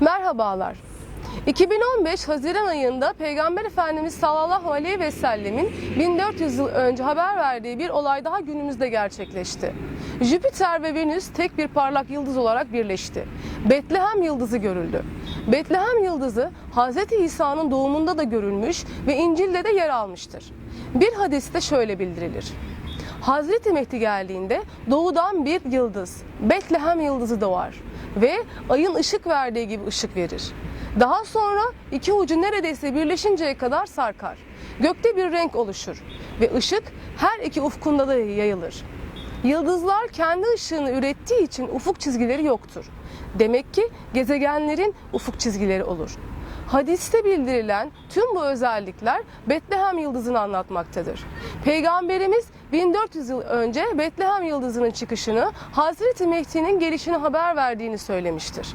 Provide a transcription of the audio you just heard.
Merhabalar. 2015 Haziran ayında Peygamber Efendimiz sallallahu aleyhi ve sellemin 1400 yıl önce haber verdiği bir olay daha günümüzde gerçekleşti. Jüpiter ve Venüs tek bir parlak yıldız olarak birleşti. Betlehem yıldızı görüldü. Betlehem yıldızı Hz. İsa'nın doğumunda da görülmüş ve İncil'de de yer almıştır. Bir hadiste şöyle bildirilir. Hazreti Mehdi geldiğinde doğudan bir yıldız, Betlehem yıldızı doğar ve ayın ışık verdiği gibi ışık verir. Daha sonra iki ucu neredeyse birleşinceye kadar sarkar. Gökte bir renk oluşur ve ışık her iki ufkunda da yayılır. Yıldızlar kendi ışığını ürettiği için ufuk çizgileri yoktur. Demek ki gezegenlerin ufuk çizgileri olur. Hadiste bildirilen tüm bu özellikler Betlehem yıldızını anlatmaktadır. Peygamberimiz 1400 yıl önce Betlehem yıldızının çıkışını, Hazreti Mehdi'nin gelişini haber verdiğini söylemiştir.